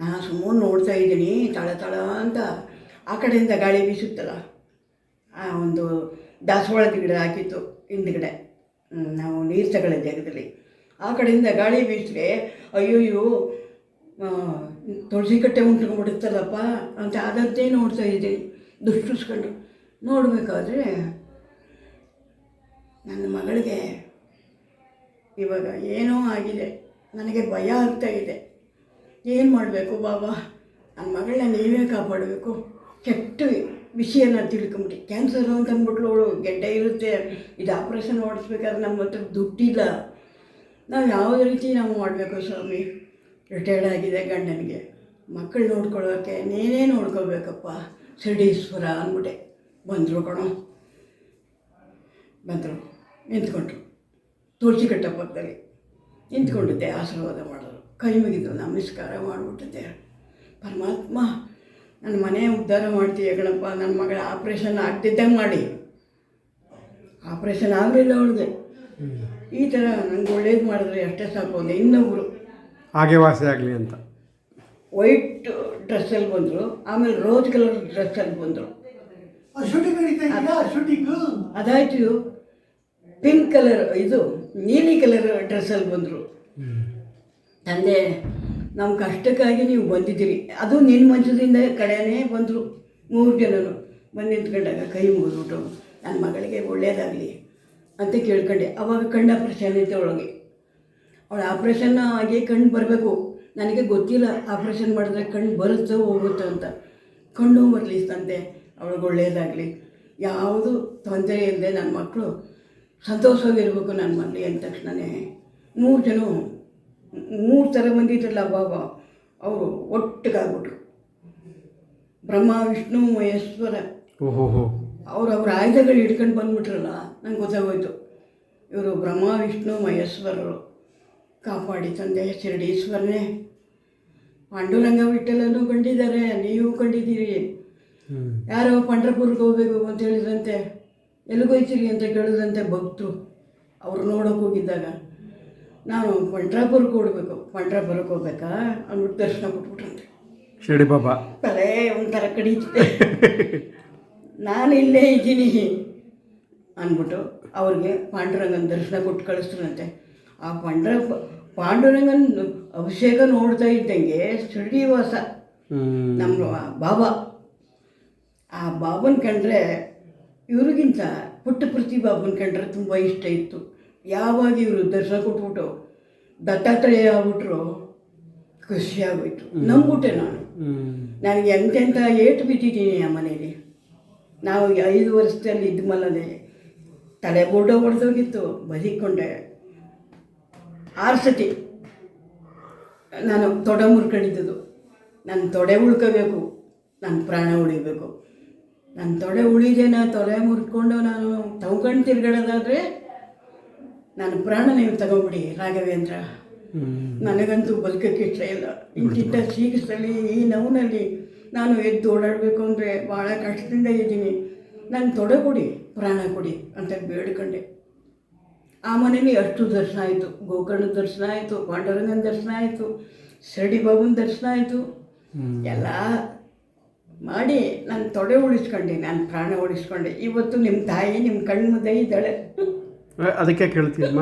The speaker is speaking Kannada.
ನಾನು ಸುಮ್ಮನೆ ನೋಡ್ತಾ ಇದ್ದೀನಿ, ತಳ ತಳ ಅಂತ. ಆ ಕಡೆಯಿಂದ ಗಾಳಿ ಬೀಸುತ್ತಲ್ಲ, ಆ ಒಂದು ದಾಸವಾಳದ ಗಿಡ ಹಾಕಿತ್ತು, ಹಿಂದ್ಗಡೆ. ನಾವು ನೀರು ತಗೊಳ್ಳೋ ಜಾಗದಲ್ಲಿ. ಆ ಕಡೆಯಿಂದ ಗಾಳಿ ಬೀಸಿದ್ರೆ, ಅಯ್ಯೋಯ್ಯೋ ತುಳಸಿ ಕಟ್ಟೆ ಉಂಟ್ಕೊಂಡ್ಬಿಡುತ್ತಲ್ಲಪ್ಪ ಅಂತ ಆದದ್ದೇ ನೋಡ್ತಾ ಇದ್ದೀನಿ, ದುಷ್ಟಿಸ್ಕೊಂಡು. ನೋಡಬೇಕಾದ್ರೆ ನನ್ನ ಮಗಳಿಗೆ ಇವಾಗ ಏನೋ ಆಗಿದೆ, ನನಗೆ ಭಯ ಆಗ್ತಾ ಇದೆ. ಏನು ಮಾಡಬೇಕು ಬಾಬಾ? ನನ್ನ ಮಗಳನ್ನ ನೀವೇ ಕಾಪಾಡಬೇಕು. ಕೆಟ್ಟ ವಿಷಯನ ತಿಳ್ಕೊಂಬಿಟ್ಟು ಕ್ಯಾನ್ಸರು ಅಂತ ಅಂದ್ಬಿಟ್ಲು ಅವಳು. ಗೆಡ್ಡೆ ಇರುತ್ತೆ. ಇದು ಆಪ್ರೇಷನ್ ಮಾಡಿಸ್ಬೇಕಾದ್ರೆ ನಮ್ಮ ಹತ್ರ ದುಡ್ಡಿಲ್ಲ. ನಾವು ಯಾವುದೇ ರೀತಿ ನಾವು ಮಾಡಬೇಕು ಸ್ವಾಮಿ? ರಿಟೈರ್ಡ್ ಆಗಿದೆ ಗಂಡನಿಗೆ. ಮಕ್ಕಳು ನೋಡ್ಕೊಳ್ಳೋಕ್ಕೆ ನೀನೇ ನೋಡ್ಕೋಬೇಕಪ್ಪ. ಸಿಡೀಶ್ವರ ಅಂದ್ಬಿಟ್ಟೆ. ಬಂದರು ಕಣೋ. ಬಂದರು. ನಿಂತ್ಕೊಂಡ್ರು. ತುಳಸಿ ಪಕ್ಕದಲ್ಲಿ ನಿಂತ್ಕೊಂಡಿದ್ದೆ ಆಶೀರ್ವಾದ ಮಾಡೋರು ಕೈ ಮುಗಿದು ನಮಸ್ಕಾರ ಮಾಡಿಬಿಟ್ಟಿದ್ದೆ. ಪರಮಾತ್ಮ ನನ್ನ ಮನೆ ಉದ್ಧಾರ ಮಾಡ್ತೀಯ ಗಣಪ್ಪ ನನ್ನ ಮಗಳ ಆಪ್ರೇಷನ್ ಆಗ್ತಿದ್ದಂಗೆ ಮಾಡಿ. ಆಪ್ರೇಷನ್ ಆಗಲಿಲ್ಲ ಅವಳಿಗೆ. ಈ ಥರ ನನಗೆ ಒಳ್ಳೇದು ಮಾಡಿದ್ರೆ ಅಷ್ಟೇ ಸಾಕು ಅಂದೆ. ಇನ್ನೊಬ್ಬರು ಹಾಗೆ ವಾಸಿ ಆಗಲಿ ಅಂತ. ವೈಟ್ ಡ್ರೆಸ್ಸಲ್ಲಿ ಬಂದರು ಆಮೇಲೆ ರೋಜ್ ಕಲರ್ ಡ್ರೆಸ್ಸಲ್ಲಿ ಬಂದರು. ಅದಾಯಿತು. ಪಿಂಕ್ ಕಲರ್ ಇದು ನೀಲಿ ಕಲರ್ ಡ್ರೆಸ್ಸಲ್ಲಿ ಬಂದರು. ತಂದೆ ನಮ್ಮ ಕಷ್ಟಕ್ಕಾಗಿ ನೀವು ಬಂದಿದ್ದೀರಿ. ಅದು ನಿನ್ನ ಮಂಚದಿಂದ ಕಡೆಯೇ ಬಂದರು ಮೂರು ಜನರು. ಬಂದು ನಿಂತ್ಕೊಂಡಾಗ ಕೈ ಮುಗಿದ್ಬಿಟ್ಟು ನನ್ನ ಮಗಳಿಗೆ ಒಳ್ಳೆಯದಾಗಲಿ ಅಂತ ಕೇಳ್ಕೊಂಡೆ. ಅವಾಗ ಕಣ್ಣು ಆಪ್ರೇಷನ್ ಐತೆ ಅವಳಿಗೆ. ಅವಳ ಆಪ್ರೇಷನ್ ಆಗಿ ಕಣ್ಣು ಬರಬೇಕು. ನನಗೆ ಗೊತ್ತಿಲ್ಲ ಆಪ್ರೇಷನ್ ಮಾಡಿದ್ರೆ ಕಣ್ಣು ಬರುತ್ತೋ ಹೋಗುತ್ತೋ ಅಂತ. ಕಣ್ಣು ಬರಲಿ ತಂದೆ ಅವಳಿಗೆ ಒಳ್ಳೆಯದಾಗಲಿ ಯಾವುದು ತೊಂದರೆ ಇಲ್ಲದೆ ನನ್ನ ಮಕ್ಕಳು ಸಂತೋಷವಾಗಿರ್ಬೇಕು ನನ್ನ ಮನೇಲಿ ಅಂದ ತಕ್ಷಣವೇ ಮೂರು ಜನ ಮೂರು ಥರ ಬಂದಿದ್ರಲ್ಲ ಬಾಬಾ ಅವರು ಒಟ್ಟಿಗಾಗ್ಬಿಟ್ರು. ಬ್ರಹ್ಮ ವಿಷ್ಣು ಮಹೇಶ್ವರ. ಓಹೋ ಅವ್ರು ಅವ್ರ ಆಯುಧಗಳು ಹಿಡ್ಕೊಂಡು ಬಂದ್ಬಿಟ್ರಲ್ಲ ನಂಗೆ ಗೊತ್ತಾಗೋಯ್ತು. ಇವರು ಬ್ರಹ್ಮ ವಿಷ್ಣು ಮಹೇಶ್ವರರು. ಕಾಪಾಡಿ ತಂದೆ ಶಿರಡೀಶ್ವರನೇ ಪಾಂಡುರಂಗ ವಿಠಲನ್ನು ಕಂಡಿದ್ದಾರೆ ನೀವು ಕಂಡಿದ್ದೀರಿ. ಯಾರೋ ಪಂಡ್ರಪುರ್ಗೆ ಹೋಗ್ಬೇಕು ಅಂತ ಹೇಳಿದ್ರಂತೆ ಎಲ್ಲಿಗೋಯ್ತೀರಿ ಅಂತ ಕೇಳಿದ್ರಂತೆ ಭಕ್ತರು. ಅವ್ರು ನೋಡೋಕೆ ಹೋಗಿದ್ದಾಗ ನಾನು ಪಂಡ್ರಾಪುರಕ್ಕೆ ಹೋಗ್ಬೇಕು ಪಂಡ್ರಾಪುರಕ್ಕೆ ಹೋಗ್ಬೇಕಾ? ಅಂದ್ಬಿಟ್ಟು ದರ್ಶನ ಕೊಟ್ಬಿಟ್ರಂತೆ. ಶಿರಡಿ ಬಾಬಾ ತಲೆ ಒಂಥರ ಕಡೀತಿದೆ ನಾನು ಇಲ್ಲೇ ಇದ್ದೀನಿ ಅಂದ್ಬಿಟ್ಟು ಅವ್ರಿಗೆ ಪಾಂಡುರಂಗನ ದರ್ಶನ ಕೊಟ್ಟು ಕಳಿಸ್ತಾರಂತೆ ಆ ಪಾಂಡ್ರ ಪಾಂಡುರಂಗನ ಅಭಿಷೇಕ ನೋಡ್ತಾ ಇದ್ದಂಗೆ ಶ್ರೀನಿವಾಸ ನಮ್ಮ ಬಾಬಾ. ಆ ಬಾಬನ್ ಕಂಡ್ರೆ ಇವ್ರಿಗಿಂತ ಪುಟ್ಟ ಪ್ರತಿ ಬಾಬನ್ ಕಂಡ್ರೆ ತುಂಬ ಇಷ್ಟ ಇತ್ತು. ಯಾವಾಗ ಇವರು ದರ್ಶನ ಕೊಟ್ಬಿಟ್ಟು ದತ್ತಾತ್ರೇಯ ಆಗ್ಬಿಟ್ರು ಖುಷಿ ಆಗೋಯ್ತು. ನಂಬಿಟ್ಟೆ ನಾನು. ನನಗೆ ಎಂತೆಂಥ ಏಟು ಬಿಟ್ಟಿದ್ದೀನಿ ಆ ಮನೇಲಿ. ನಾವು ಐದು ವರ್ಷದಲ್ಲಿ ಇದ್ದ ಮಲ್ಲದೆ ತಲೆ ಬೋರ್ಡ ಹೊಡೆದೋಗಿತ್ತು ಬದಿಕೊಂಡೆ ಆರು ಸತಿ ನಾನು ತೊಡೆ ಮುರ್ಕೊಂಡಿದ್ದು ನನ್ನ ತೊಡೆ ಉಳ್ಕೋಬೇಕು ನನ್ನ ಪ್ರಾಣ ಉಳಿಬೇಕು. ನನ್ನ ತೊಡೆ ಉಳಿದೇನ ತೊಡೆ ಮುರ್ಕೊಂಡು ನಾನು ತಗೊಂಡು ತಿರ್ಗಾಡೋದಾದರೆ ನನ್ನ ಪ್ರಾಣ ನೀವು ತಗೊಂಬಿಡಿ ರಾಘವೇಂದ್ರ. ನನಗಂತೂ ಬದುಕಕ್ಕೆ ಇಷ್ಟ ಇಲ್ಲ. ಇಂತಿಂಥ ಶೀಘ್ರದಲ್ಲಿ ಈ ನೋವಿನಲ್ಲಿ ನಾನು ಎದ್ದು ಓಡಾಡಬೇಕು ಅಂದರೆ ಭಾಳ ಕಷ್ಟದಿಂದ ಇದ್ದೀನಿ. ನಾನು ತೊಡೆ ಕೊಡಿ ಪ್ರಾಣ ಕೊಡಿ ಅಂತ ಬೇಡ್ಕೊಂಡೆ. ಆ ಮನೇಲಿ ಅಷ್ಟು ದರ್ಶನ ಆಯಿತು. ಗೋಕರ್ಣದ ದರ್ಶನ ಆಯಿತು ಪಾಂಡುರಂಗನ ದರ್ಶನ ಆಯಿತು ಶಿರಡಿ ಬಾಬುನ ದರ್ಶನ ಆಯಿತು. ಎಲ್ಲ ಮಾಡಿ ನಾನು ತೊಡೆ ಉಳಿಸ್ಕೊಂಡೆ ನಾನು ಪ್ರಾಣ ಉಳಿಸ್ಕೊಂಡೆ. ಇವತ್ತು ನಿಮ್ಮ ತಾಯಿ ನಿಮ್ಮ ಕಣ್ಣು ಮುಂದೆ ಇದ್ದಾಳೆ. ಅದಕ್ಕೆ ಕೇಳ್ತೀಯಮ್ಮ.